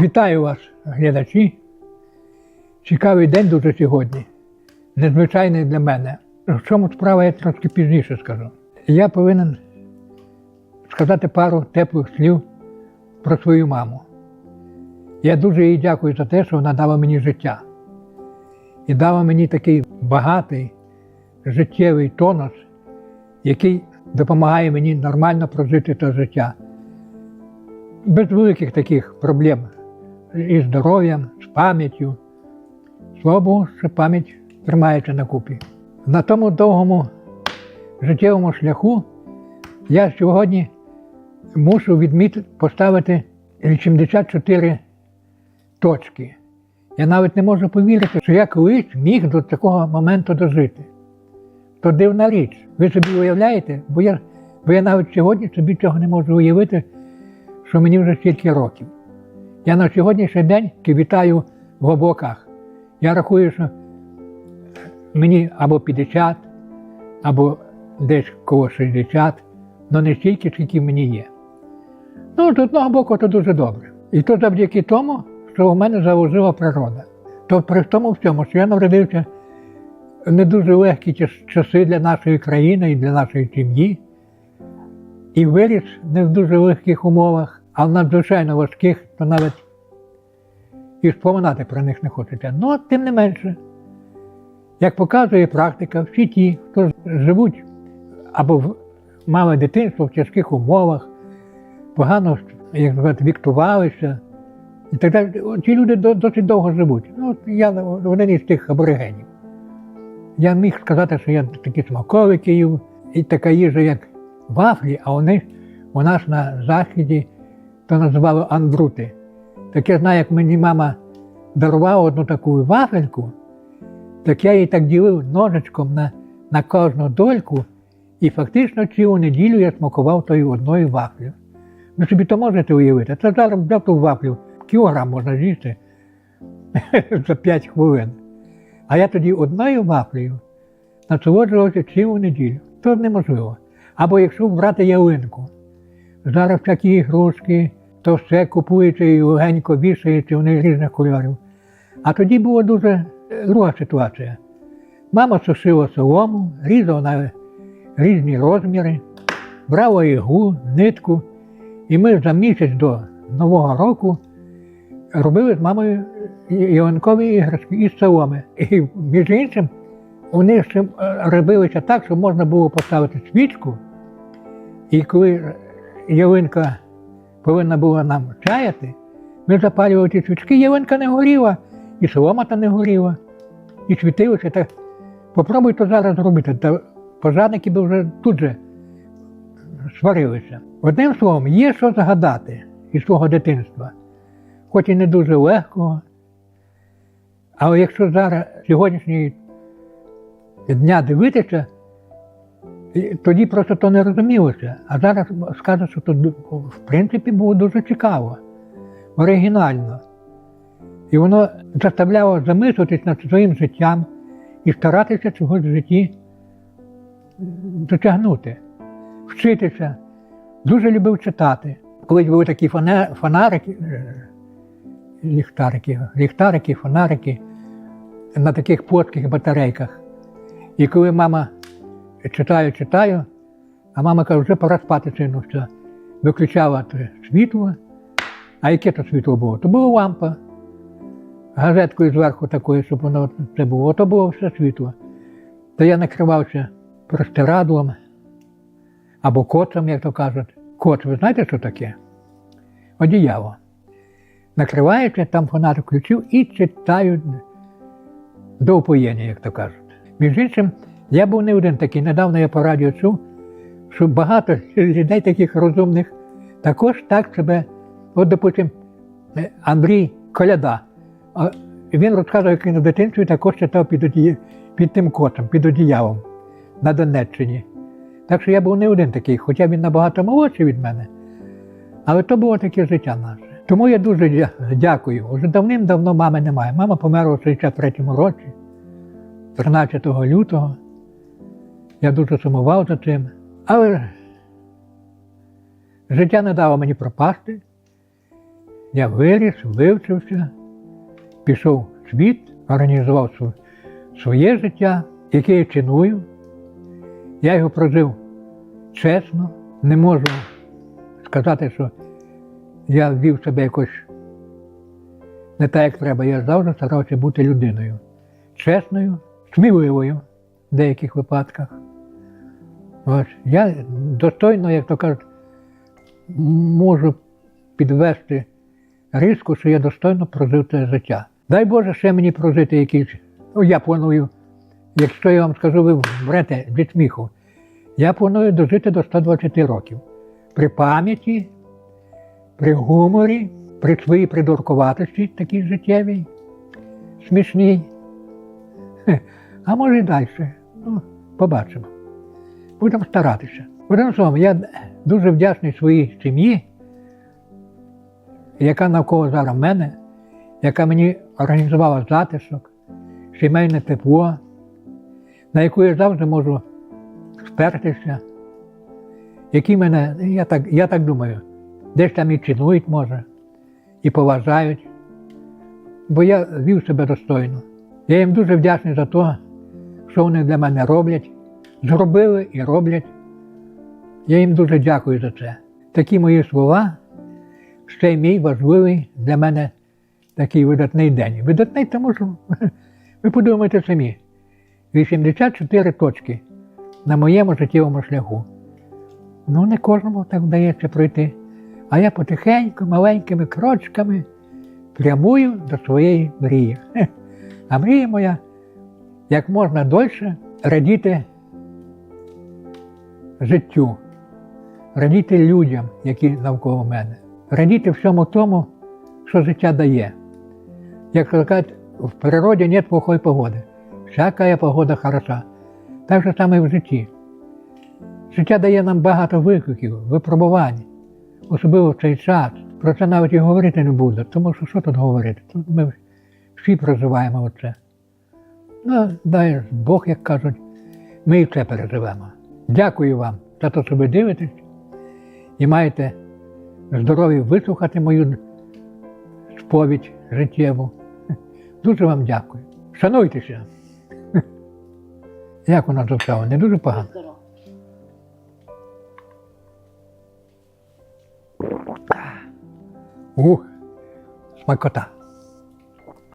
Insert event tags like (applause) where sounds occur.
Вітаю вас, глядачі. Цікавий день дуже сьогодні. Незвичайний для мене. В чому справа я трошки пізніше скажу. Я повинен сказати пару теплих слів про свою маму. Я дуже їй дякую за те, що вона дала мені життя. І дала мені такий багатий життєвий тонус, який допомагає мені нормально прожити це життя. Без великих таких проблем із здоров'ям, з пам'яттю. Слава Богу, що пам'ять тримається на купі. На тому довгому життєвому шляху я сьогодні мушу відмітити, поставити 84 точки. Я навіть не можу повірити, що я колись міг до такого моменту дожити. То дивна річ. Ви собі уявляєте? Бо я, бо я навіть сьогодні собі цього не можу уявити, що мені вже стільки років. Я на сьогоднішній день вітаю в облаках. Я рахую, що мені або 50, або десь коло 60, але не стільки, скільки мені є. Ну, з одного боку, це дуже добре. І то завдяки тому, що у мене заложила природа. То при тому всьому, що я народився в не дуже легкі часи для нашої країни і для нашої сім'ї, і виріс не в дуже легких умовах, а в надзвичайно важких, то навіть і споминати про них не хочеться. Ну, тим не менше, як показує практика, всі ті, хто живуть або мали дитинство в тяжких умовах, погано як сказати, віктувалися, і так далі, ці люди досить довго живуть. Ну, я один із тих аборигенів. Я міг сказати, що я такі смаковики і така їжа, як вафлі, а вони у нас на заході то називали андрути. Так я знаю, як мені мама дарувала одну таку вафельку, так я її так ділив ножичком на, на кожну дольку, і фактично цілу неділю я смакував тою одною вафлею. Ви собі то можете уявити. Це зараз взяв ту вафлю, кілограм можна з'їсти (laughs) за 5 хвилин. А я тоді одною вафлею насолоджувався цілу неділю. То неможливо. Або якщо брати ялинку, зараз такі ігрушки, то все купується і легенько вішається, вони різних кольорів. А тоді була дуже е, друга ситуація. Мама сушила солому, різала на різні розміри, брала іглу, нитку, і ми за місяць до Нового року робили з мамою ялинкові іграшки із соломи. І між іншим, вони ще е, робилися так, що можна було поставити свічку, і коли ялинка повинна була нам чаяти, ми запалювали ці свічки, ялинка не горіла, і солома та не горіла, і світилося. Так попробуй то зараз зробити. Та пожарники би вже тут же сварилися. Одним словом, є що згадати із свого дитинства, хоч і не дуже легкого. Але якщо зараз сьогоднішній дня дивитися, тоді просто то не розумілося. А зараз скажу, що то в принципі було дуже цікаво, оригінально. І воно заставляло замислитись над своїм життям і старатися чогось в житті досягнути, вчитися. Дуже любив читати. Колись були такі фона- фонарики, е, ліхтарики, ліхтарики, фонарики на таких плоских батарейках. І коли мама читаю, читаю, а мама каже, вже пора спати, сину, все. Виключала світло. А яке то світло було? То була лампа. Газеткою зверху такою, щоб воно це було. То було все світло. То я накривався простирадлом або коцом, як то кажуть. Коц, ви знаєте, що таке? Одіяло. Накриваєшся, там фонарик включив і читаю до упоєння, як то кажуть. Між іншим, я був не один такий. Недавно я по радіо чув, що багато людей таких розумних також так себе, от, допустим, е, Андрій Коляда. Він розказує, як він в дитинстві також читав під, одіє- під тим котом, під одіялом на Донеччині. Так що я був не один такий, хоча він набагато молодший від мене. Але то було таке життя наше. Тому я дуже дякую. Уже давним-давно мами немає. Мама померла у 63-му році, 13 лютого. Я дуже сумував за цим. Але життя не дало мені пропасти. Я виріс, вивчився, пішов в світ, організував своє життя, яке я ціную. Я його прожив чесно, не можу сказати, що я вів себе якось не так, як треба. Я завжди старався бути людиною. Чесною, сміливою в деяких випадках. Я достойно, як то кажуть, можу підвести риску, що я достойно прожив це життя. Дай Боже ще мені прожити якийсь. Ну, я планую, якщо я вам скажу, ви вмрете від сміху. Я планую дожити до 120 років. При пам'яті, при гуморі, при своїй придуркуватості, такій життєвій, смішній. А може і далі. Ну, побачимо. Будемо старатися. Одним словом, я дуже вдячний своїй сім'ї, яка навколо зараз мене, яка мені організувала затишок, сімейне тепло, на яку я завжди можу спертися, які мене, я так, я так думаю, десь там і цінують, може, і поважають, бо я вів себе достойно. Я їм дуже вдячний за те, що вони для мене роблять, зробили і роблять. Я їм дуже дякую за це. Такі мої слова, ще й мій важливий для мене такий видатний день. Видатний, тому що (laughs) ви подумайте самі, 84 точки на моєму життєвому шляху. Ну, не кожному так вдається пройти. А я потихеньку, маленькими крочками прямую до своєї мрії. (laughs) А мрія моя як можна дольше радіти життю, радіти людям, які навколо мене, радіти всьому тому, що життя дає. Як кажуть, в природі нет плохої погоди. Всяка погода хороша. Так же саме і в житті. Життя дає нам багато викликів, випробувань, особливо в цей час. Про це навіть і говорити не буду, тому що що тут говорити? Тут ми всі проживаємо оце. Ну, дай Бог, як кажуть, ми і це переживемо. Дякую вам за те, що ви дивитесь і маєте здоров'я вислухати мою сповідь життєву. Дуже вам дякую. Шануйтеся. Як у нас звучало? Не дуже погано. Ух, смакота.